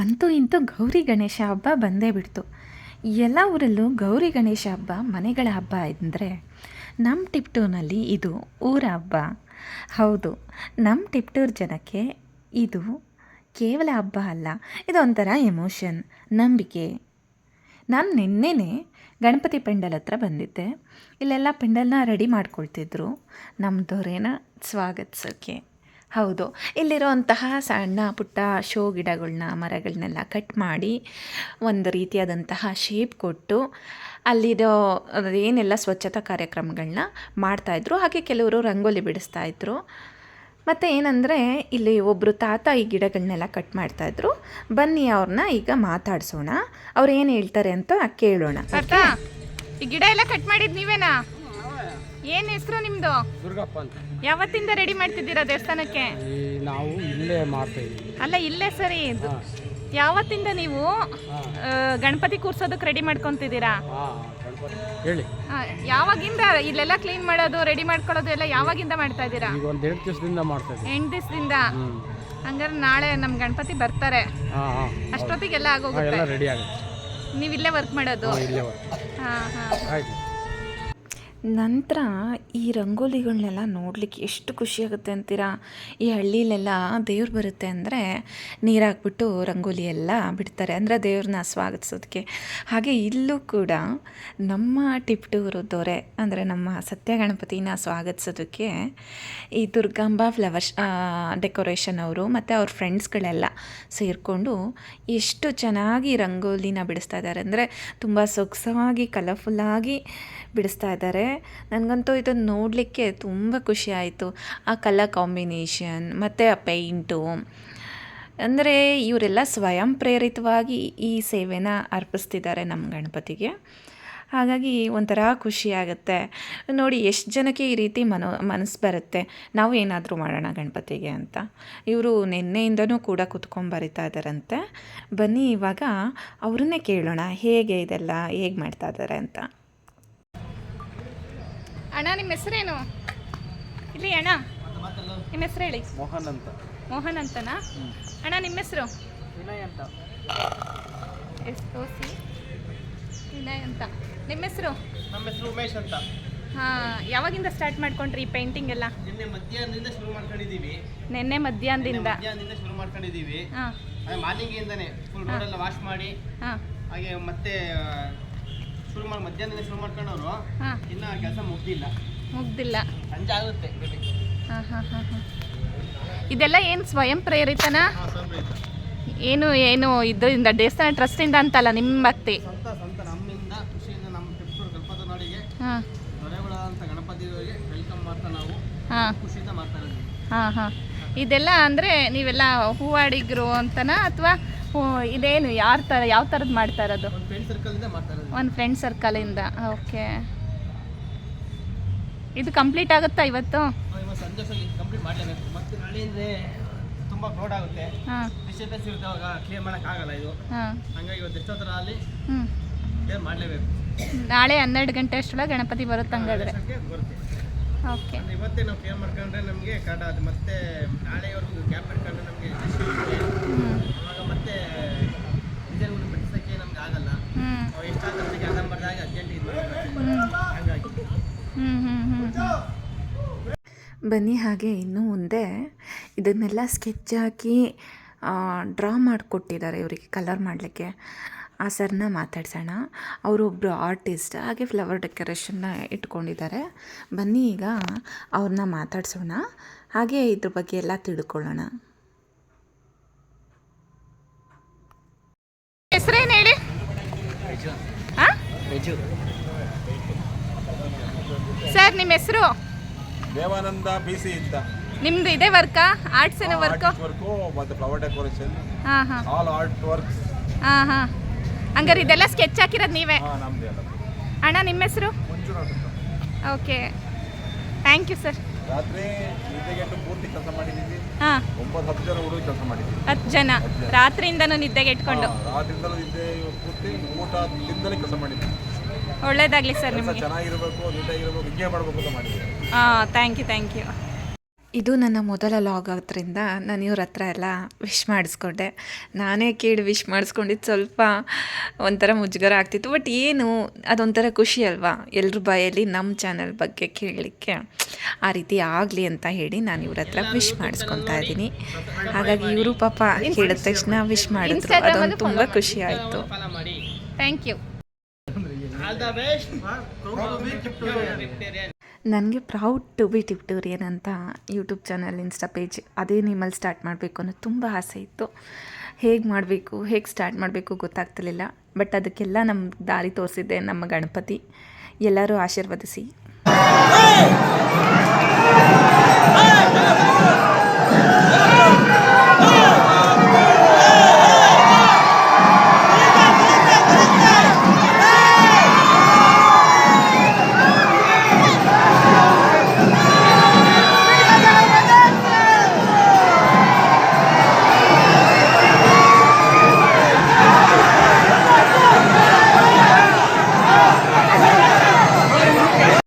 ಅಂತೂ ಇಂತೂ ಗೌರಿ ಗಣೇಶ ಹಬ್ಬ ಬಂದೇ ಬಿಡ್ತು. ಎಲ್ಲ ಊರಲ್ಲೂ ಗೌರಿ ಗಣೇಶ ಹಬ್ಬ ಮನೆಗಳ ಹಬ್ಬ ಅಂದರೆ ನಮ್ಮ ಟಿಪ್ಟೂನಲ್ಲಿ ಇದು ಊರ ಹಬ್ಬ. ಹೌದು ನಮ್ಮ ಟಿಪ್ಟೂರ್ ಜನಕ್ಕೆ ಇದು ಕೇವಲ ಹಬ್ಬ ಅಲ್ಲ, ಇದೊಂಥರ ಎಮೋಷನ್, ನಂಬಿಕೆ. ನಾನು ನಿನ್ನೆನೇ ಗಣಪತಿ ಪೆಂಡಲ್ ಹತ್ರ ಬಂದಿದ್ದೆ. ಇಲ್ಲೆಲ್ಲ ಪೆಂಡಲ್ನ ರೆಡಿ ಮಾಡ್ಕೊಳ್ತಿದ್ರು. ನಮ್ಮ ದೊರೆನ ಸ್ವಾಗತಿಸೋಕ್ಕೆ ಹೌದು. ಇಲ್ಲಿರುವಂತಹ ಸಣ್ಣ ಪುಟ್ಟ ಶೋ ಗಿಡಗಳನ್ನ ಮರಗಳನ್ನೆಲ್ಲ ಕಟ್ ಮಾಡಿ ಒಂದು ರೀತಿಯಾದಂತಹ ಶೇಪ್ ಕೊಟ್ಟು ಅಲ್ಲಿರೋ ಏನೆಲ್ಲ ಸ್ವಚ್ಛತಾ ಕಾರ್ಯಕ್ರಮಗಳನ್ನ ಮಾಡ್ತಾಯಿದ್ರು ಹಾಗೆ ಕೆಲವರು ರಂಗೋಲಿ ಬಿಡಿಸ್ತಾಯಿದ್ರು ಮತ್ತು ಏನಂದರೆ ಇಲ್ಲಿ ಒಬ್ಬರು ತಾತ ಈ ಗಿಡಗಳನ್ನೆಲ್ಲ ಕಟ್ ಮಾಡ್ತಾಯಿದ್ರು ಬನ್ನಿ ಅವ್ರನ್ನ ಈಗ ಮಾತಾಡಿಸೋಣ. ಅವ್ರು ಏನು ಹೇಳ್ತಾರೆ ಅಂತ ಕೇಳೋಣ. ಈ ಗಿಡ ಎಲ್ಲ ಕಟ್ ಮಾಡಿದ್ ನೀವೇನಾ? ಏನ್ ಹೆಸರು ನಿಮ್ದು? ದುರ್ಗಪ್ಪ ಅಂತ. ಯಾವತ್ತಿಂದ ರೆಡಿ ಮಾಡ್ತಿದ್ದೀರಾ ದೇವಸ್ಥಾನಕ್ಕೆ? ಈ ನಾವು ಇಲ್ಲೇ ಮಾಡ್ತಾ ಇದ್ದೀವಿ. ಅಲ್ಲ ಇಲ್ಲೇ ಸರಿ. ಇದು. ಯಾವತ್ತಿಂದ ನೀವು ಆ, ಗಣಪತಿ ಕೂರ್ಸೋದಕ್ಕೆ ರೆಡಿ ಮಾಡ್ಕೊಂತಿದ್ದೀರಾ? ಹಾಂ ಗಣಪತಿ. ಹೇಳಿ. ಆ, ಯಾವಾಗಿಂದ ಇಲ್ಲೆಲ್ಲ ಕ್ಲೀನ್ ಮಾಡೋದು ರೆಡಿ ಮಾಡ್ಕೊಳ್ಳೋದು ಎಲ್ಲ ಯಾವಾಗಿಂದ ಮಾಡ್ತಾ ಇದ್ದೀರಾ? ಈಗ ಒಂದು ಎರಡು ದಿವಸದಿಂದ ಮಾಡ್ತಾ ಇದ್ದೀವಿ. ಎಂಟು ದಿವಸದಿಂದ? ಹ್ಞೂ ಹಂಗಾರೆ ನಾಳೆ ನಮ್ಮ ಗಣಪತಿ ಬರ್ತಾರೆ. ಹಾಂ ಹಾಂ. ಅಷ್ಟೊತ್ತಿಗೆಲ್ಲ ಆಗೋಗುತ್ತೆ. ಎಲ್ಲ ರೆಡಿ ಆಗುತ್ತೆ. ನೀವು ಇಲ್ಲೇ ವರ್ಕ್ ಮಾಡೋದು? ಹಾಂ ಹಾಂ ಹಾ ಹಾ. ಆಯ್ತು. ನಂತರ ಈ ರಂಗೋಲಿಗಳನ್ನೆಲ್ಲ ನೋಡಲಿಕ್ಕೆ ಎಷ್ಟು ಖುಷಿಯಾಗುತ್ತೆ ಅಂತೀರಾ? ಈ ಹಳ್ಳಿಲೆಲ್ಲ ದೇವ್ರು ಬರುತ್ತೆ ಅಂದರೆ ನೀರಾಕ್ಬಿಟ್ಟು ರಂಗೋಲಿ ಎಲ್ಲ ಬಿಡ್ತಾರೆ. ಅಂದರೆ ದೇವ್ರನ್ನ ಸ್ವಾಗತಿಸೋದಕ್ಕೆ ಹಾಗೆ ಇಲ್ಲೂ ಕೂಡ ನಮ್ಮ ಟಿಪ್ಟೂರು ದೊರೆ, ಅಂದರೆ ನಮ್ಮ ಸತ್ಯಗಣಪತಿನ ಸ್ವಾಗತಿಸೋದಕ್ಕೆ ಈ ದುರ್ಗಾಂಬಾ ಫ್ಲವರ್ಸ್ ಡೆಕೋರೇಷನ್ ಅವರು ಮತ್ತು ಅವ್ರ ಫ್ರೆಂಡ್ಸ್ಗಳೆಲ್ಲ ಸೇರಿಕೊಂಡು ಎಷ್ಟು ಚೆನ್ನಾಗಿ ರಂಗೋಲಿನ ಬಿಡಿಸ್ತಾ ಇದ್ದಾರೆ. ಅಂದರೆ ತುಂಬ ಸೊಗಸವಾಗಿ ಕಲರ್ಫುಲ್ಲಾಗಿ ಬಿಡಿಸ್ತಾ ಇದ್ದಾರೆ. ನನಗಂತೂ ಇದನ್ನು ನೋಡಲಿಕ್ಕೆ ತುಂಬ ಖುಷಿ ಆಯಿತು. ಆ ಕಲರ್ ಕಾಂಬಿನೇಷನ್, ಮತ್ತು ಆ ಪೇಂಟು. ಅಂದರೆ ಇವರೆಲ್ಲ ಸ್ವಯಂ ಪ್ರೇರಿತವಾಗಿ ಈ ಸೇವೆನ ಅರ್ಪಿಸ್ತಿದ್ದಾರೆ ನಮ್ಮ ಗಣಪತಿಗೆ. ಹಾಗಾಗಿ ಒಂಥರ ಖುಷಿ ಆಗುತ್ತೆ. ನೋಡಿ, ಎಷ್ಟು ಜನಕ್ಕೆ ಈ ರೀತಿ ಮನೋ, ಮನಸ್ಸು ಬರುತ್ತೆ. ನಾವು ಏನಾದರೂ ಮಾಡೋಣ ಗಣಪತಿಗೆ ಅಂತ. ಇವರು ನಿನ್ನೆಯಿಂದನೂ ಕೂಡ ಕುತ್ಕೊಂಡು ಬರಿತಾ ಇದ್ದಾರಂತೆ. ಬನ್ನಿ ಇವಾಗ ಅವ್ರನ್ನೇ ಕೇಳೋಣ, ಹೇಗೆ ಇದೆಲ್ಲ, ಹೇಗೆ ಮಾಡ್ತಾ ಇದ್ದಾರೆ ಅಂತ. ಅಣ್ಣ ನಿಮ್ಮ ಹೆಸರೇನು? ಇಲ್ಲಿ ಅಣ್ಣ. ನಿಮ್ಮ ಹೆಸರು ಹೇಳಿ. ಮೋಹನ್ ಅಂತ. ಮೋಹನ್ ಅಂತನಾ? ಅಣ್ಣ ನಿಮ್ಮ ಹೆಸರು? ವಿನಯ್ ಅಂತ. ಎಸ್ ಓ ಸಿ ವಿನಯ್ ಅಂತ. ನಿಮ್ಮ ಹೆಸರು? ನಮ್ಮ ಹೆಸರು ಉಮೇಶ್ ಅಂತ. ಹಾಂ ಯಾವಾಗಿಂದ ಸ್ಟಾರ್ಟ್ ಮಾಡ್ಕೊಂಡ್ರಿ ಪೇಂಟಿಂಗ್ ಎಲ್ಲ? ನಿನ್ನೆ ಮಧ್ಯಾಹ್ನದಿಂದ ಶುರು ಮಾಡ್ಕೊಂಡಿದ್ದೀವಿ. ನಿನ್ನೆ ಮಧ್ಯಾಹ್ನದಿಂದ. ಮಧ್ಯಾಹ್ನದಿಂದ ಶುರು ಮಾಡ್ಕೊಂಡಿದ್ದೀವಿ. ಹಾಂ. ಹಾಗೆ ಮಾರ್ನಿಂಗ್ ಇಂದಾನೆ ಫುಲ್ ರೋಡ್ ಎಲ್ಲ ವಾಶ್ ಮಾಡಿ. ಹಾಂ. ಹಾಗೆ ಮತ್ತೆ ಮಾಡಿ ಮಧ್ಯಾಹ್ನದಿಂದ ಶುರು ಮಾಡ್ಕೊಂಡವರು ಇನ್ನ ಕೆಲಸ ಮುಗ್ದಿಲ್ಲ. ಮುಗ್ದಿಲ್ಲ. ಸಂಜೆ ಆಗುತ್ತೆ ಬೆಳಿಗ್ಗೆ. ಹಾಂ ಹಾಂ ಹಾಂ ಹಾಂ. ಇದೆಲ್ಲ ಏನು ಸ್ವಯಂ ಪ್ರೇರಿತನ. ಏನು ಏನು ಇದರಿಂದ ದೇವಸ್ಥಾನ ಟ್ರಸ್ಟಿಂದ ಅಂತಲ್ಲ ನಿಮ್ಮ ಭಕ್ತಿ ಸಂತ ಸಂತ ನಮ್ಮಿಂದ ಖುಷಿಯಿಂದ ನಮ್ಮ ಟಿಪ್ಪೂರು ಗಣಪತಿ ನಾಡಿಗೆ ಹಾಂ ದೊರೆಗಳಂತ ಗಣಪತಿಗಳಿಗೆ ವೆಲ್ಕಮ್ ಮಾಡ್ತಾ ನಾವು. ಹಾಂ. ಖುಷಿಯಿಂದ ಮಾಡ್ತಾ ಇದ್ದೀವಿ ಹಾಂ ಹಾಂ. ಇದೆಲ್ಲ ಅಂದರೆ ನೀವೆಲ್ಲ ಹೂವಾಡಿಗ್ರು ಅಂತನಾ ಅಥವಾ ಇದೇನು? ಯಾರ ಥರ ಯಾವ ಥರದ್ದು ಮಾಡ್ತಾ ಇರೋದು? ಒಂದು ಫ್ರೆಂಡ್ ಸರ್ಕಲ್ ಇಂದ ಸರ್ಕಲಿಂದ ಓಕೆ. ಇದು ಕಂಪ್ಲೀಟ್ ಆಗುತ್ತಾ ಇವತ್ತು? ತುಂಬ ಕ್ರೌಡ್ ಆಗುತ್ತೆ. ಹಾಂ. ಡಿಸ್ಟರ್ಬೆನ್ಸ್ ಇರುತ್ತೆ ಅವಾಗ ಕ್ಲಿಯರ್ ಮಾಡೋಕ್ಕಾಗಲ್ಲ ಇದು. ಹಾಂ. ಹಂಗಾಗಿ ಇವತ್ತು ಎಷ್ಟೊತ್ತರ ಅಲ್ಲಿ ಹ್ಞೂ ಕ್ಲಿಯರ್ ಮಾಡಲೇಬೇಕು. ನಾಳೆ ಹನ್ನೆರಡು ಗಂಟೆ ಅಷ್ಟರೊಳಗೆ ಗಣಪತಿ ಬರುತ್ತೆ ಹಂಗಾದ್ರೆ. ಓಕೆ. ಇವತ್ತೇ ನಾವು ಕ್ಲಿಯರ್ ಮಾಡ್ಕೊಂಡ್ರೆ ನಮಗೆ ಕರೆಕ್ಟ್ ಅದು ಮತ್ತೆ ನಾಳೆವರೆಗೂ ಗ್ಯಾಪ್ ಇಟ್ಕೊಂಡ್ರೆ ನಮಗೆ ಡಿಸೈನ್ಗಳು ಬಿಡಿಸೋಕ್ಕೆ ನಮ್ಗೆ ಆಗಲ್ಲ. ಹ್ಞೂ ನಾವು ಎಷ್ಟಾಗುತ್ತೆ ಕೆಲಸ ಮಾಡಿದಾಗ ಅರ್ಜೆಂಟ್ ಇದು ಮಾಡ್ಬೇಕು. ಹಂಗಾಗಿ. ಹ್ಞೂ ಹ್ಞೂ ಹ್ಞೂ ಬನ್ನಿ ಹಾಗೆ ಇನ್ನು ಮುಂದೆ ಇದನ್ನೆಲ್ಲ ಸ್ಕೆಚ್ ಹಾಕಿ ಡ್ರಾ ಮಾಡಿಕೊಟ್ಟಿದ್ದಾರೆ ಇವರಿಗೆ ಕಲರ್ ಮಾಡಲಿಕ್ಕೆ. ಆ ಸರ್ನ ಮಾತಾಡ್ಸೋಣ. ಅವರೊಬ್ಬರು ಆರ್ಟಿಸ್ಟ್ ಹಾಗೆ ಫ್ಲವರ್ ಡೆಕೋರೇಷನ್ನ ಇಟ್ಕೊಂಡಿದ್ದಾರೆ. ಬನ್ನಿ ಈಗ ಅವ್ರನ್ನ ಮಾತಾಡ್ಸೋಣ. ಹಾಗೆ ಇದ್ರ ಬಗ್ಗೆ ಎಲ್ಲ ತಿಳ್ಕೊಳ್ಳೋಣ ಹೆಸರೇನು ಹೇಳಿ ಹಾಂ ಸರ್ ನಿಮ್ಮ ಹೆಸರು? ದೇವಾನಂದ ಬಿ ಸಿ ಇದ್ದ ನಿಮ್ದು ಇದೇ ವರ್ಕಾ? ಆರ್ಟ್ಸ್ ಏನೋ ವರ್ಕ್? ವರ್ಕು ಮತ್ತು ಫ್ಲವರ್ ಡೆಕೋರೇಷನ್ ಹಾಂ ಹಾಂ. ಆಲ್ ಆರ್ಟ್ ವರ್ಕ್ಸ್ ಹಾಂ ಹಾಂ. ಹಂಗಾರೆ ಇದೆಲ್ಲ ಸ್ಕೆಚ್ ಹಾಕಿರೋದು ನೀವೇ? ಹಾಂ ನಮ್ಮದೇ ಅಲ್ಲ ಅಣ್ಣ ನಿಮ್ಮ ಹೆಸರು? ಮಂಜುನಾಥ್ ಅಂತ. ಓಕೆ ಥ್ಯಾಂಕ್ ಯು ಸರ್ ರಾತ್ರಿ ನಿದ್ದೆಗೆಟ್ಟು ಪೂರ್ತಿ ಕೆಲಸ ಮಾಡಿದ್ದೀವಿ. ಹಾಂ. ಒಂಬತ್ತು ಹತ್ತು ಜನ ಹುಡುಗ ಕೆಲಸ ಮಾಡಿದ್ದೀವಿ. ಹತ್ತು ಜನ? ರಾತ್ರಿಯಿಂದನೂ ನಿದ್ದೆಗೆ ಇಟ್ಕೊಂಡು ಹಾ, ರಾತ್ರಿಯಿಂದಲೂ ನಿದ್ದೆ ಪೂರ್ತಿ ಊಟ ತಿಂದಲೇ ಕೆಲಸ ಮಾಡಿದ್ದೀವಿ. ಒಳ್ಳೇದಾಗಲಿ ಸರ್ ಕೆಲಸ ನಿಮಗೆ. ಚೆನ್ನಾಗಿರಬೇಕು ನೀಟಾಗಿರಬೇಕು ಹಿಂಗೆ ಮಾಡಬೇಕು ಅಂತ ಮಾಡಿದ್ದೀವಿ. ಹಾಂ ಥ್ಯಾಂಕ್ ಯು ಥ್ಯಾಂಕ್ ಯು ಇದು ನನ್ನ ಮೊದಲ ಲಾಗ್ ಆದ್ದರಿಂದ ನಾನು ಇವ್ರ ಹತ್ರ ಎಲ್ಲ ವಿಶ್ ಮಾಡಿಸ್ಕೊಂಡೆ. ನಾನೇ ಕೇಳಿ ವಿಶ್ ಮಾಡಿಸ್ಕೊಂಡಿದ್ದು ಸ್ವಲ್ಪ ಒಂಥರ ಮುಜುಗರ ಆಗ್ತಿತ್ತು. ಬಟ್ ಏನು ಅದೊಂಥರ ಖುಷಿ ಅಲ್ವಾ? ಎಲ್ಲರ ಬಾಯಲ್ಲಿ ನಮ್ಮ ಚಾನಲ್ ಬಗ್ಗೆ ಕೇಳಲಿಕ್ಕೆ ಆ ರೀತಿ ಆಗಲಿ ಅಂತ ಹೇಳಿ ನಾನು ಇವ್ರ ಹತ್ರ ವಿಶ್ ಮಾಡಿಸ್ಕೊತಾ ಇದ್ದೀನಿ. ಹಾಗಾಗಿ ಇವರು ಪಾಪ ಕೇಳಿದ ತಕ್ಷಣ ವಿಶ್ ಮಾಡಿದ್ರು. ಅದೊಂದು ತುಂಬ ಖುಷಿ ಆಯಿತು. Thank you all the best ನನಗೆ ಪ್ರೌಡ್ ಟು ಬಿ ಟ್ಯೂಟೋರಿಯನ್ ಅಂತ ಯೂಟ್ಯೂಬ್ ಚಾನಲ್ ಇನ್ಸ್ಟಾ ಪೇಜ್ ಅದೇ ನಿಮ್ಮಲ್ಲಿ ಸ್ಟಾರ್ಟ್ ಮಾಡಬೇಕು ಅನ್ನೋ ತುಂಬ ಆಸೆ ಇತ್ತು. ಹೇಗೆ ಮಾಡಬೇಕು, ಹೇಗೆ ಸ್ಟಾರ್ಟ್ ಮಾಡಬೇಕು ಗೊತ್ತಾಗ್ತಿರ್ಲಿಲ್ಲ. ಬಟ್ ಅದಕ್ಕೆಲ್ಲ ನಮ್ಮ ದಾರಿ ತೋರಿಸಿದ್ದೆ ನಮ್ಮ ಗಣಪತಿ. ಎಲ್ಲರೂ ಆಶೀರ್ವದಿಸಿ.